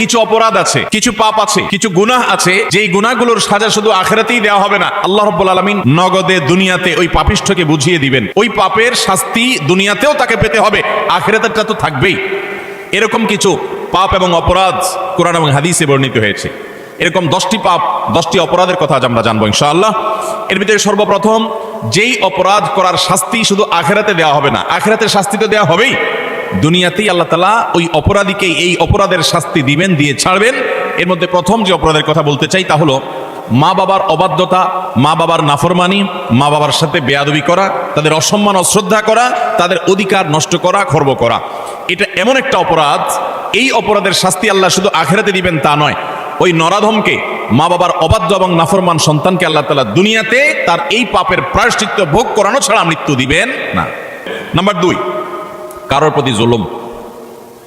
কিছু অপরাধ আছে, কিছু পাপ আছে, কিছু গুনাহ আছে, যেই গুনাহগুলোর সাজা শুধু আখেরাতেই দেওয়া হবে না। আল্লাহ রাব্বুল আলামিন নগদে দুনিয়াতে ওই পাপিষ্ঠকে বুঝিয়ে দিবেন। ওই পাপের শাস্তি দুনিয়াতেও তাকে পেতে হবে, আখেরাতেরটা তো থাকবেই। এরকম কিছু পাপ এবং অপরাধ কোরআন এবং হাদিসে বর্ণিত হয়েছে। এরকম দশটি পাপ, দশটি অপরাধের কথা আজ আমরা জানব ইনশাআল্লাহ। এর ভিতরে সর্বপ্রথম, যেই অপরাধ করার শাস্তি শুধু আখেরাতে দেওয়া হবে না, আখেরাতের শাস্তি তো দেওয়া হবেই। দুনিয়াতেই আল্লাহ তালা ওই অপরাধীকে এই অপরাধের শাস্তি দিবেন, দিয়ে ছাড়বেন। এর মধ্যে প্রথম যে অপরাধের কথা বলতে চাই তা হলো, মা বাবার অবাধ্যতা, মা বাবার নাফরমানি, মা বাবার সাথে বেয়াদবি করা, তাদের অসম্মান অশ্রদ্ধা করা, তাদের অধিকার নষ্ট করা, খর্ব করা। এটা এমন একটা অপরাধ, এই অপরাধের শাস্তি আল্লাহ শুধু আখেরাতে দিবেন তা নয়। ওই নরাধমকে, মা বাবার অবাধ্য এবং নাফরমান সন্তানকে আল্লাহ তালা দুনিয়াতে তার এই পাপের প্রায়শ্চিত্ত ভোগ করানো ছাড়া মৃত্যু দিবেন না। নাম্বার দুই কারোর প্রতি জুলুম,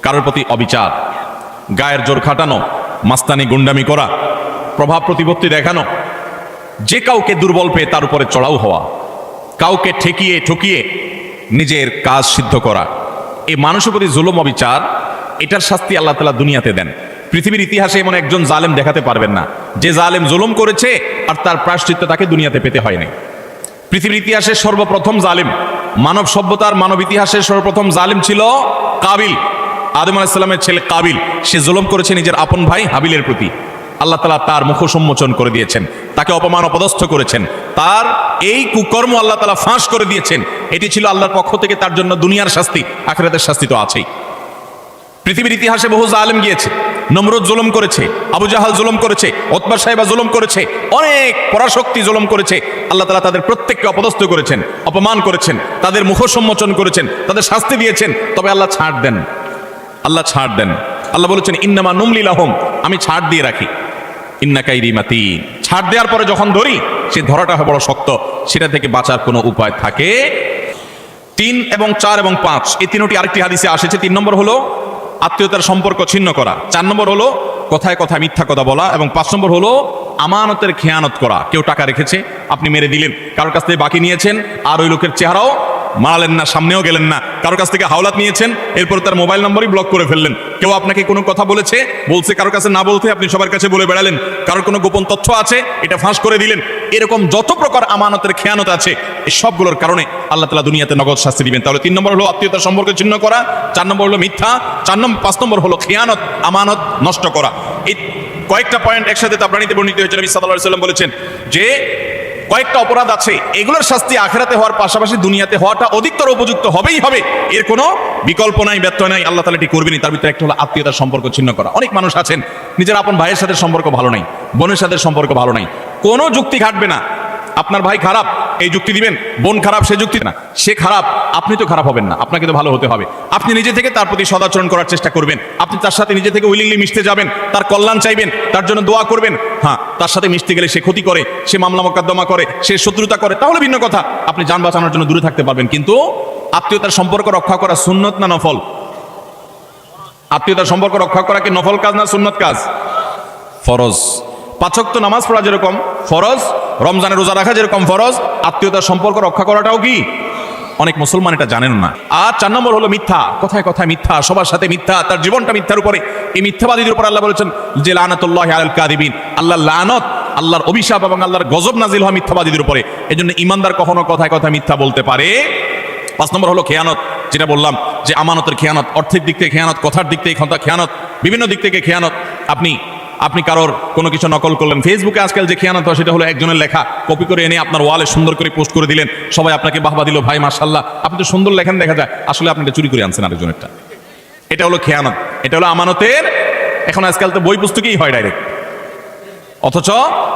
কারোর প্রতি অবিচার, গায়ের জোর খাটানো, মাস্তানি গুন্ডামি করা, প্রভাব প্রতিপত্তি দেখানো, যে কাউকে দুর্বল পেয়ে তার উপরে চড়াও হওয়া, কাউকে ঠেকিয়ে ঠকিয়ে নিজের কাজ সিদ্ধ করা, এই মানুষের প্রতি জুলুম, অবিচার, এটার শাস্তি আল্লাহ তালা দুনিয়াতে দেন। পৃথিবীর ইতিহাসে এমন একজন জালেম দেখাতে পারবেন না। যে জালেম জুলুম করেছে, আর তার প্রায়শ্চিত্ত তাকে দুনিয়াতে পেতে হয়নি পৃথিবীর ইতিহাসের সর্বপ্রথম জালিম মানব সভ্যতার মানব ইতিহাসের সর্বপ্রথম জালিম ছিল কাবিল। আদম আলাইসাল্লামের ছেলে কাবিল। সে জুলম করেছে নিজের আপন ভাই হাবিলের প্রতি। আল্লাহ তালা তার মুখ সম্মোচন করে দিয়েছেন। তাকে অপমান অপদস্থ করেছেন। তার এই কুকর্ম আল্লাহ তালা ফাঁস করে দিয়েছেন। এটি ছিল আল্লাহর পক্ষ থেকে তার জন্য দুনিয়ার শাস্তি, আখেরাতের শাস্তি তো আছেই। পৃথিবীর ইতিহাসে বহু জালেম গিয়েছে, নমরুদ জুলুম করেছে, আবু জাহাল জুলুম করেছে ওতবার সাহেবা জুলুম করেছে, অনেক পরাশক্তি জুলুম করেছে, আল্লাহ তালা তাদের প্রত্যেককে অপদস্থ করেছেন, অপমান করেছেন, তাদের মুখ সম্মোচন করেছেন, তাদের শাস্তি দিয়েছেন, তবে আল্লাহ ছাড় দেন। আল্লাহ ছাড় দেন। আল্লাহ বলেছেন, ইন্নামা নুমলিলাহম আমি ছাড় দিয়ে রাখি। ইন্না কাইরি মাতি ছাড় দেওয়ার পরে যখন ধরি, সে ধরাটা হয় বড় শক্ত, সেটা থেকে বাঁচার কোনো উপায় থাকে। তিন এবং চার এবং পাঁচ, এই তিনটি আরেকটি হাদিসে আসেছে, তিন নম্বর হলো আত্মীয়তার সম্পর্ক ছিন্ন করা। চার নম্বর হলো, কথায় কথায় মিথ্যা কথা বলা এবং পাঁচ নম্বর হলো, আমানতের খেয়ানত করা। কেউ টাকা রেখেছে, আপনি মেরে দিলেন। কারোর কাছ থেকে বাকি নিয়েছেন, আর ওই লোকের চেহারাও মারালেন না, সামনেও গেলেন না। কারোর কাছ থেকে হাওলাত নিয়েছেন, এরপর তার মোবাইল নম্বরই ব্লক করে ফেললেন। কেউ আপনাকে কোনো কথা বলেছে? বলছে কারোর কাছে না বলতে আপনি সবার কাছে বলে বেড়ালেন। কারোর কোনো গোপন তথ্য আছে? এটা ফাঁস করে দিলেন। এরকম যত প্রকার আমানতের খেয়ানত আছে এই সবগুলোর কারণে আল্লাহ তালা দুনিয়াতে নগদ শাস্তি দিবেন। তাহলে তিন নম্বর হলো আত্মীয়তার সম্পর্কে ছিন্ন করা, চার নম্বর হলো মিথ্যা, চার নম্বর, পাঁচ নম্বর হলো খেয়ানত, আমানত নষ্ট করা। এই কয়েকটা পয়েন্ট একসাথে তাবরানিতে বর্ণিত হয়েছে, নবী আলাইহি সাল্লাম বলেছেন যে কয়েকটা অপরাধ আছে। এগুলোর শাস্তি আখেরাতে হওয়ার পাশাপাশি দুনিয়াতে হওয়াটা অধিকতর উপযুক্ত হবেই হবে। এর কোনো বিকল্প নাই ব্যত্যয় নাই, আল্লাহ তালা এটি করবেনি তার ভিতরে একটা হলো আত্মীয়তার সম্পর্ক ছিন্ন করা। অনেক মানুষ আছেন, নিজের আপন ভাইয়ের সাথে সম্পর্ক ভালো নাই, বোনের সাথে সম্পর্ক ভালো নাই। কোনো যুক্তি ঘাটবে না। আপনার ভাই খারাপ, এই যুক্তি দিবেন। বোন খারাপ, সে যুক্তি না। সে খারাপ, আপনি তো খারাপ হবেন না। আপনাকে তো ভালো হতে হবে। আপনি নিজে থেকে তার প্রতি সদাচরণ করার চেষ্টা করবেন। আপনি তার সাথে নিজে থেকে উইলিংলি মিশতে যাবেন, তার কল্যাণ চাইবেন, তার জন্য দোয়া করবেন। হ্যাঁ তার সাথে মিশতে গেলে সে ক্ষতি করে, সে মামলা মোকদ্দমা করে, সে শত্রুতা করে, তাহলে ভিন্ন কথা। আপনি যান বাঁচানোর জন্য দূরে থাকতে পারবেন, কিন্তু আত্মীয়তার সম্পর্ক রক্ষা করা সুন্নত না নফল? আত্মীয়তার সম্পর্ক রক্ষা করা কি নফল কাজ না সুন্নত কাজ? ফরজ। পাঁচক্ত নামাজ পড়া যেরকম, ফরজ রমজানের রোজা রাখা যেরকম ফরজ, আত্মীয়তার সম্পর্ক রক্ষা করাটাও কি? অনেক মুসলমান এটা জানেন না। আর চার নম্বর হলো মিথ্যা। কথায় কথায় মিথ্যা, সবার সাথে মিথ্যা, তার জীবনটা মিথ্যার উপরে। এই মিথ্যাবাদীদের উপর আল্লাহ বলেছেন যে, লানাতুল্লাহ আল কাদিবিন আল্লাহ লানত, আল্লাহর অভিশাপ এবং আল্লাহর গজব নাজিল হয় মিথ্যাবাদীদের উপরে। এই জন্য ইমানদার কখনো কথায় কথায় মিথ্যা বলতে পারে। পাঁচ নম্বর হলো খেয়ানত। যেটা বললাম যে, আমানতের খেয়ানত, অর্থের দিক থেকে খেয়ানত, কথার দিক থেকে খেয়ানত, বিভিন্ন দিক থেকে খেয়ানত। আপনি আপনি কারোর কোনো কিছু নকল করলেন। ফেসবুকে আজকাল যে খেয়ানত হয় সেটা হলো একজনের লেখা। কপি করে এনে আপনার ওয়ালে সুন্দর করে পোস্ট করে দিলেন। সবাই আপনাকে বাহবা দিল, ভাই মার্শাল্লাহ আপনি তো সুন্দর লেখেন, দেখা যায়। আসলে আপনি এটা চুরি করে আনছেন আরেকজনেরটা। এটা হলো খেয়ানত। এটা হলো আমানতের এখন আজকাল তো বই পুস্তকেই হয় ডাইরেক্ট অথচ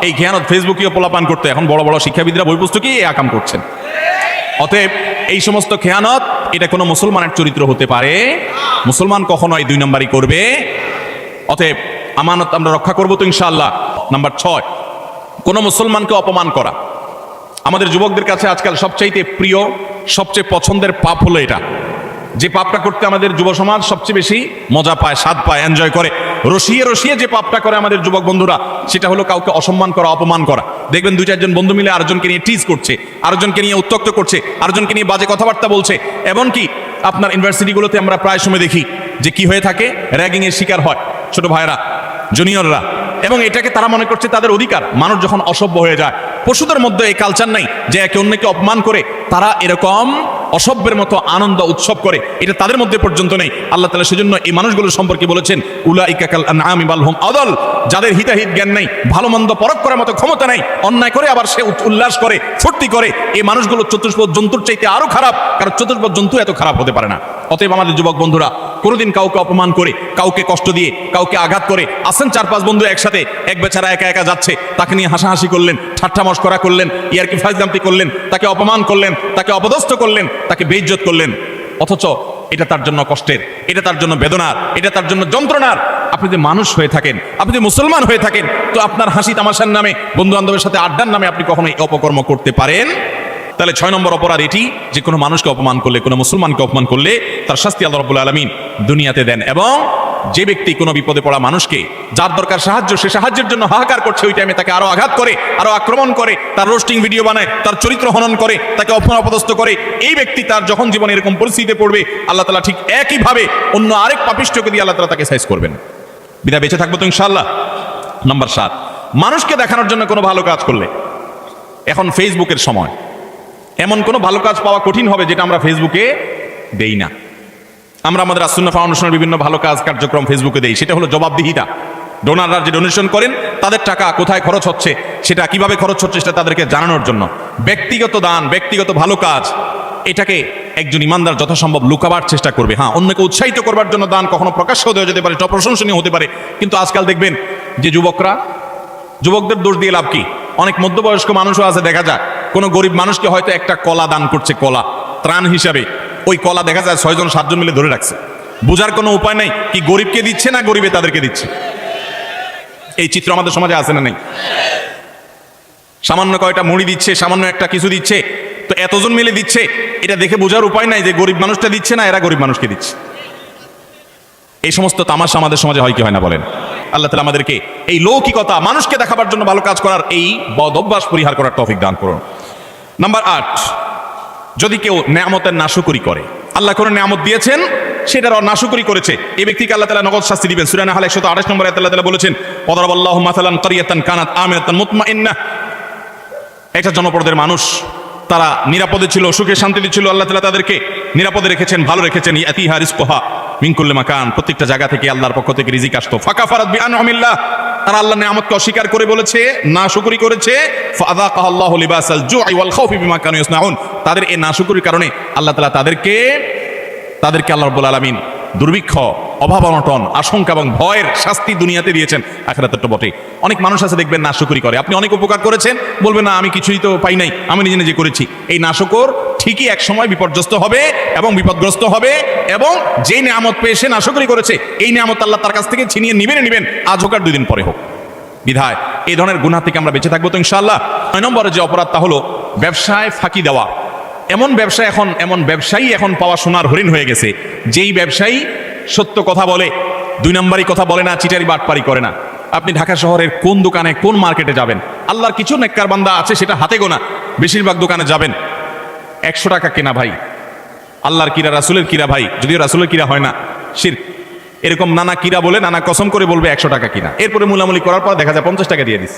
এই খেয়ানত ফেসবুকীয় পোলাপান করতে। এখন বড় বড় শিক্ষাবিদরা বই পুস্তকেই এই আকাম করছেন। অতএব এই সমস্ত খেয়ানত, এটা কোনো মুসলমানের চরিত্র হতে পারে। মুসলমান কখনো এই দুই নম্বরই করবে। অতএব আমানত আমরা রক্ষা করব তো ইনশাআল্লাহ। নাম্বার ছয়, কোনো মুসলমানকে অপমান করা। আমাদের যুবকদের কাছে আজকাল সবচাইতে প্রিয়, সবচেয়ে পছন্দের পাপ হলো এটা। যে পাপটা করতে আমাদের যুব সমাজ সবচেয়ে বেশি মজা পায়, স্বাদ পায় এনজয় করে। রসিয়ে রসিয়ে যে পাপটা করে আমাদের যুবক বন্ধুরা, সেটা হলো কাউকে অসম্মান করা, অপমান করা। দেখবেন দুই চারজন বন্ধু মিলে আরেকজনকে নিয়ে টিজ করছে, আরেকজনকে নিয়ে উত্তক্ত করছে, আরেকজনকে নিয়ে বাজে কথাবার্তা বলছে। এমনকি আপনার ইউনিভার্সিটিগুলোতে আমরা প্রায় সময় দেখি যে কি হয়ে থাকে? র্যাগিং এর শিকার হয়। ছোট ভাইরা জুনিয়ররা। এবং এটাকে তারা মনে করছে তাদের অধিকার। মানুষ যখন অসভ্য হয়ে যায় পশুদের মধ্যে এই কালচার নাই যে একে অন্যকে অপমান করে তারা এরকম অসভ্যের মতো আনন্দ উৎসব করে। এটা তাদের মধ্যে পর্যন্ত নেই। আল্লাহ তালা সেজন্য এই মানুষগুলো সম্পর্কে বলেছেন উলা ইকাকাল আনামি বালহুম আদল। যাদের হিতাহিত জ্ঞান নেই ভালো মন্দ পরক করার মতো ক্ষমতা নেই, অন্যায় করে আবার সে উল্লাস করে, ফুর্তি করে। এই মানুষগুলো চতুষ্পদ জন্তুর চাইতে আরও খারাপ, কারণ চতুষ্পদ জন্তু এত খারাপ হতে পারে না। অতএব আমাদের যুবক বন্ধুরা, কোনোদিন কাউকে অপমান করে, কাউকে কষ্ট দিয়ে, কাউকে আঘাত করে আসেন চার পাঁচ বন্ধু একসাথে, এক বেচারা একা একা যাচ্ছে, তাকে নিয়ে হাসাহাসি করলেন, ঠাট্টা মস্করা করলেন, ইয়ারকি ফাইজগামতি করলেন, তাকে অপমান করলেন, তাকে অপদস্থ করলেন, তাকে বেইজ্জত করলেন। অথচ এটা তার জন্য কষ্টের, এটা তার জন্য বেদনার, এটা তার জন্য যন্ত্রণার। আপনি যদি মানুষ হয়ে থাকেন, আপনি যদি মুসলমান হয়ে থাকেন, তো আপনার হাসি তামাশার নামে বন্ধু বান্ধবের সাথে আড্ডার নামে আপনি কখনো এই অপকর্ম করতে পারেন? তাহলে ছয় নম্বর অপরাধ এটি, যে কোনো মানুষকে অপমান করলে, কোনো মুসলমানকে অপমান করলে, তার শাস্তি আল্লাহ রব্বুল আলমিন দুনিয়াতে দেন এবং যে ব্যক্তি কোনো বিপদে পড়া মানুষকে যার দরকার সাহায্য, সে সাহায্যের জন্য হাহাকার করছে, ওই টাইমে তাকে আরও আঘাত করে, আরও আক্রমণ করে, তার রোস্টিং ভিডিও বানায়, তার চরিত্র হনন করে, তাকে অপমান অপদস্থ করে, এই ব্যক্তি তার যখন জীবনে এরকম পরিস্থিতিতে পড়বে, আল্লাহ তালা ঠিক একইভাবে অন্য আরেক পাপিষ্টকে দিয়ে আল্লাহ তালা তাকে সাইজ করবেন। বিদা বেঁচে থাকব তো ইনশাল্লাহ নাম্বার সাত, মানুষকে দেখানোর জন্য কোনো ভালো কাজ করলে। এখন ফেসবুকের সময়। এমন কোনো ভালো কাজ পাওয়া কঠিন হবে যেটা আমরা ফেসবুকে দেই না। আমরা আমাদের আসুন্না ফাউন্ডেশনের বিভিন্ন ভালো কাজ কার্যক্রম ফেসবুকে দিই। সেটা হলো জবাবদিহিতা। ডোনাররা যে ডোনেশন করেন, তাদের টাকা কোথায় খরচ হচ্ছে, সেটা কীভাবে খরচ হচ্ছে সেটা তাদেরকে জানানোর জন্য। ব্যক্তিগত দান, ব্যক্তিগত ভালো কাজ, এটাকে একজন ইমানদার যথাসম্ভব লুকাবার চেষ্টা করবে। হ্যাঁ অন্যকে উৎসাহিত করবার জন্য দান কখনো প্রকাশ্যও দেওয়া যেতে পারে প্রশংসনীয় হতে পারে। কিন্তু আজকাল দেখবেন যে যুবকরা, যুবকদের দোষ দিয়ে লাভ কি? অনেক মধ্যবয়স্ক মানুষও আছে, দেখা যায় কোনো গরিব মানুষকে হয়তো একটা কলা দান করছে, কলা। ত্রাণ হিসাবে। ওই কলা দেখা যায় ছয়জন, সাতজন মিলে ধরে রাখছে। বোঝার কোনো উপায় নাই, কি গরিবকে দিচ্ছে না গরিবে তাদেরকে দিচ্ছে? এই চিত্র আমাদের সমাজে আছে না নেই? সামান্য কয়টা মুড়ি দিচ্ছে, সামান্য একটা কিছু দিচ্ছে, তো এতজন মিলে দিচ্ছে, এটা দেখে বোঝার উপায় নাই যে গরিব মানুষটা দিচ্ছে না, এরা গরিব মানুষকে দিচ্ছে। এই সমস্ত তামাশা আমাদের সমাজে হয় কি হয় না বলেন? আল্লাহ তালা আমাদেরকে এই লৌকিকতা, মানুষকে দেখাবার জন্য ভালো কাজ করার এই বদ অভ্যাস পরিহার করার তফিক দান করুন। নাম্বার আট যদি কেউ নেয়ামতের নাশুকরি করে, আল্লাহ কোনো নেয়ামত দিয়েছেন? সেটার নাশুকরি করেছে। এই ব্যক্তিকে আল্লাহ তালা নগদ শাস্তি দিবেন। সুরানা হাল একশত আঠাশ নম্বর আল্লাহ তালা বলেছেন পদরব আল্লাহ মাসালান কারিয়াতান কানাত আমিরাতান মুতমাইন্না একটা জনপদের মানুষ, তারা নিরাপদে ছিল, সুখে শান্তিতে ছিল, আল্লাহ তালা তাদেরকে নিরাপদে রেখেছেন, ভালো রেখেছেন। ইয়াতিহা রিজকুহা মিনকুল্লে মাকান, প্রত্যেকটা জায়গা থেকে আল্লাহর পক্ষ থেকে রিজিক আসতো। ফাঁকা ফারাদ বিআন আমিল্লাহ তারা আল্লাহ নিয়ামতকে অস্বীকার করে বলেছে না শুকরি করেছে তাদের এই না নাশুকরির কারণে আল্লাহ তাআলা তাদেরকে তাদেরকে আল্লাহ রাব্বুল আলামিন দুর্ভিক্ষ, অভাব অনটন, আশঙ্কা এবং ভয়ের শাস্তি দুনিয়াতে দিয়েছেন আখেরাতের তো বটে অনেক মানুষ আছে দেখবেন নাশকরি করে। আপনি অনেক উপকার করেছেন, বলবেন, না, আমি কিছুই তো পাই নাই, আমি নিজে নিজে করেছি। এই নাশকর ঠিকই এক সময় বিপর্যস্ত হবে এবং বিপদগ্রস্ত হবে এবং যেই নিয়ামত পেয়ে সে নাশকরি করেছে, এই নিয়ামত আল্লাহ তার কাছ থেকে ছিনিয়ে নিবেন নিবেন। আজ হোক আর দুই দিন পরে হোক। বিধায়, এই ধরনের গুণা থেকে আমরা বেঁচে থাকব তো ইনশাআল্লাহ। নয় নম্বরে যে অপরাধ তা হলো ব্যবসায় ফাঁকি দেওয়া। এমন ব্যবসা এখন, এমন ব্যবসায়ী এখন পাওয়া সোনার হরিণ হয়ে গেছে, যেই ব্যবসায়ী সত্য কথা বলে, দুই নম্বরই কথা বলে না, চিটারি বাটপারি করে না। আপনি ঢাকা শহরের কোন দোকানে, কোন মার্কেটে যাবেন? আল্লাহর কিছু নেককার বান্দা আছে, সেটা হাতে গোনা। বেশিরভাগ দোকানে যাবেন। একশো টাকা কেনা ভাই? আল্লাহর কিরা, রাসুলের কিরা ভাই? যদিও রাসুলের কিরা হয় না, শির। এরকম নানা কিরা বলে, নানা কসম করে বলবে একশো টাকা কিনা। এরপরে মুলামুলি করার পর দেখা যায় পঞ্চাশ টাকা দিয়ে দিস।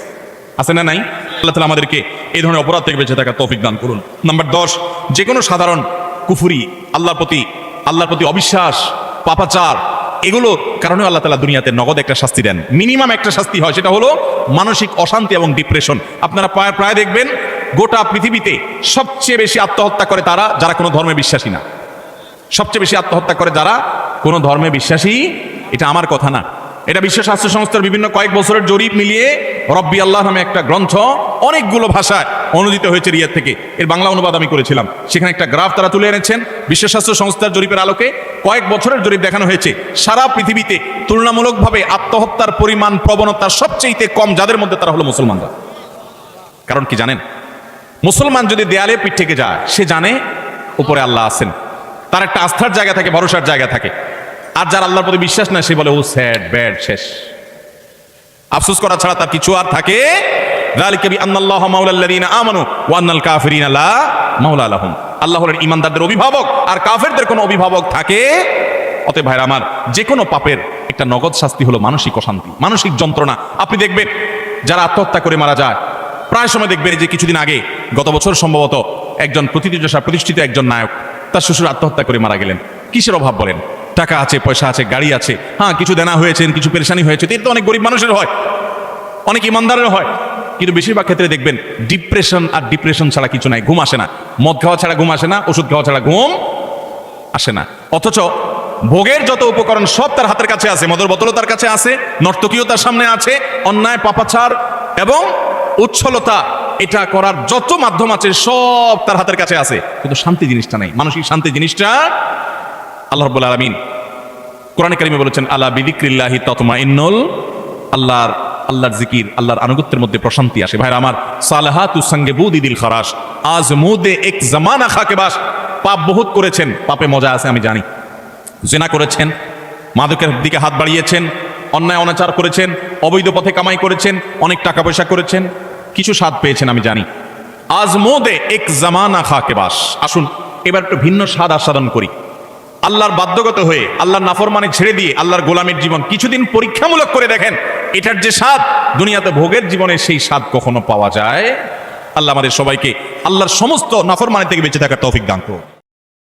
আছে না নাই? আল্লাহ তালা আমাদেরকে এই ধরনের অপরাধ থেকে বেঁচে থাকা তৌফিক দান করুন। নাম্বার দশ যে কোনো সাধারণ কুফুরি, আল্লাহর প্রতি আল্লাহর প্রতি অবিশ্বাস, পাপাচার, এগুলো কারণে আল্লাহ তালা দুনিয়াতে নগদ একটা শাস্তি দেন। মিনিমাম একটা শাস্তি হয়, সেটা হলো মানসিক অশান্তি এবং ডিপ্রেশন। আপনারা প্রায় প্রায় দেখবেন গোটা পৃথিবীতে সবচেয়ে বেশি আত্মহত্যা করে তারা যারা কোনো ধর্মে বিশ্বাসী না। সবচেয়ে বেশি আত্মহত্যা করে যারা কোনো ধর্মে বিশ্বাসী, এটা আমার কথা না। এটা বিশ্ব স্বাস্থ্য সংস্থার বিভিন্ন কয়েক বছরের জরিপ মিলিয়ে রব্বি আল্লাহ নামে একটা গ্রন্থ, অনেকগুলো ভাষায় অনুদিত হয়েছে রিয়াদ থেকে। এর বাংলা অনুবাদ আমি করেছিলাম। সেখানে একটা গ্রাফ তারা তুলে এনেছেন। বিশ্ব স্বাস্থ্য সংস্থার জরিপের আলোকে কয়েক বছরের জরিপ দেখানো হয়েছে। সারা পৃথিবীতে তুলনামূলকভাবে আত্মহত্যার পরিমাণ, প্রবণতা সবচেয়ে কম যাদের মধ্যে তারা হলো মুসলমানরা। কারণ কি জানেন? মুসলমান যদি দেয়ালে পিঠ থেকে যায়, সে জানে উপরে আল্লাহ আছেন। তার একটা আস্থার জায়গা থাকে, ভরসার জায়গা থাকে। আর যার আল্লাহর প্রতি বিশ্বাস না সে বলে, ও স্যাড, ব্যাড, শেষ। আফসোস করা ছাড়া তার কিছু আর থাকে। আল্লাহ ইমানদারদের অভিভাবক, আর কাফেরদের কোনো অভিভাবক থাকে। অতএব আমার পাপের একটা নগদ শাস্তি হলো মানসিক অশান্তি, মানসিক যন্ত্রণা। আপনি দেখবেন, যারা আত্মহত্যা করে মারা যায় প্রায় সময় দেখবেন যে কিছুদিন আগে, গত বছর সম্ভবত একজন প্রতিযোগিতা প্রতিষ্ঠিত একজন নায়ক, তার শ্বশুর আত্মহত্যা করে মারা গেলেন। কিসের অভাব বলেন? টাকা আছে, পয়সা আছে, গাড়ি আছে। হ্যাঁ কিছু দেনা হয়েছে কিছু পেরেশানি হয়েছে, তো তো অনেক গরিব মানুষের হয়, অনেক ইমানদারের হয়। কিন্তু বেশিরভাগ ক্ষেত্রে দেখবেন ডিপ্রেশন আর ডিপ্রেশন ছাড়া কিছু নাই, ঘুম আসে না। মদ খাওয়া ছাড়া ঘুম আসে না, ওষুধ খাওয়া ছাড়া ঘুম আসে না। অথচ ভোগের যত উপকরণ সব তার হাতের কাছে আছে, মদর বোতলও তার কাছে আছে নর্তকীয় তার সামনে আছে, অন্যায়, পাপাচার এবং উচ্ছলতা, এটা করার যত মাধ্যম আছে, সব তার হাতের কাছে আছে। কিন্তু শান্তি জিনিসটা নাই। মানসিক শান্তি জিনিসটা আল্লাহ রব্বুল আলমিন কোরআন কারিমে বলেছেন আল্লাহ বিদিক্রিল্লাহি ততমা ইন্নল আল্লাহর আল্লাহর জিকির, আল্লাহর আনুগত্যের মধ্যে প্রশান্তি আসে। ভাইরা আমার, সালাহাতু সঙ্গে বুদিদিল খরাস আজ মুদে এক জামানা খাকে বাস। পাপ বহুত করেছেন, পাপে মজা আছে, আমি জানি। জেনা করেছেন, মাদকের দিকে হাত বাড়িয়েছেন, অন্যায় অনাচার করেছেন, অবৈধ পথে কামাই করেছেন, অনেক টাকা পয়সা করেছেন কিছু স্বাদ পেয়েছেন, আমি জানি। আজ মোদে এক জামানা খাকে বাস। আসুন, এবার একটু ভিন্ন স্বাদ আস্বাদন করি। আল্লাহর বাধ্যগত হয়ে, আল্লাহর নাফরমানে ছেড়ে দিয়ে, আল্লাহর গোলামের জীবন কিছুদিন পরীক্ষামূলক করে দেখেন, এটার যে স্বাদ, দুনিয়াতে ভোগের জীবনে সেই স্বাদ কখনো পাওয়া যায়? আল্লাহ আমাদের সবাইকে আল্লাহর সমস্ত নাফরমানি থেকে বেঁচে থাকার তৌফিক দান করুন।